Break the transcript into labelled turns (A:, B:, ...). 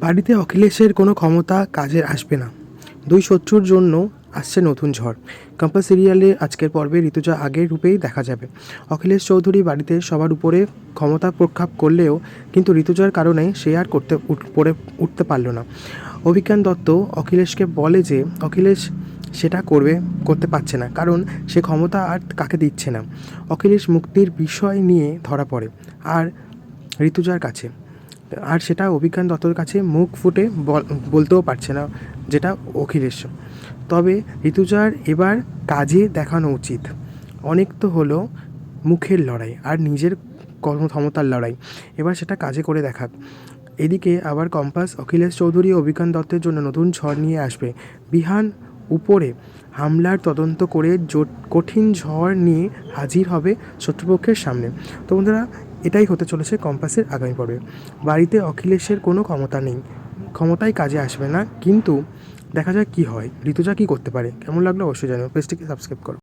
A: বাড়িতে অখিলেশের কোনো ক্ষমতা কাজে আসবে না। দুই শত্রুর জন্য আসছে নতুন ঝড়। কম্পাস সিরিয়ালে আজকের পর্বে ঋতুজা আগের রূপেই দেখা যাবে। অখিলেশ চৌধুরী বাড়িতে সবার উপরে ক্ষমতা প্রক্ষাপ করলেও কিন্তু ঋতুজার কারণে সে আর করতে পড়ে উঠতে পারল না। অভিজ্ঞান দত্ত অখিলেশকে বলে যে, অখিলেশ সেটা করবে, করতে পারছে না, কারণ সে ক্ষমতা আর কাকে দিচ্ছে না। অখিলেশ মুক্তির বিষয় নিয়ে ধরা পড়ে, আর ঋতুজার কাছে। আর সেটা অভিজ্ঞান দত্তর কাছে মুখ ফুটে বল- বলতেও পারছে না যেটা অখিলেশ। তবে ঋতুজার এবার কাজে দেখানো উচিত। অনেক তো হলো মুখের লড়াই আর নিজের কর্মক্ষমতার লড়াই। এবার সেটা কাজে করে দেখাক। এদিকে আবার কম্পাস, অখিলেশ চৌধুরী অভিজ্ঞান দত্তের জন্য নতুন ঝড় নিয়ে আসবে। বিহান উপরে হামলার তদন্ত করে জোট কঠিন ঝড় নিয়ে হাজির হবে শত্রুপক্ষের সামনে। তো বন্ধুরা এটাই হতে চলেছে কম্পাসের আগামী পর্বে। বাড়িতে অখিলেশের কোনো ক্ষমতা নেই। ক্ষমতাই কাজে আসবে না, কিন্তু দেখা যাক কী হয়। ঋতুজা কী করতে পারে? কেমন লাগল অবশ্যই জানাব পেজটিকে সাবস্ক্রাইব করো।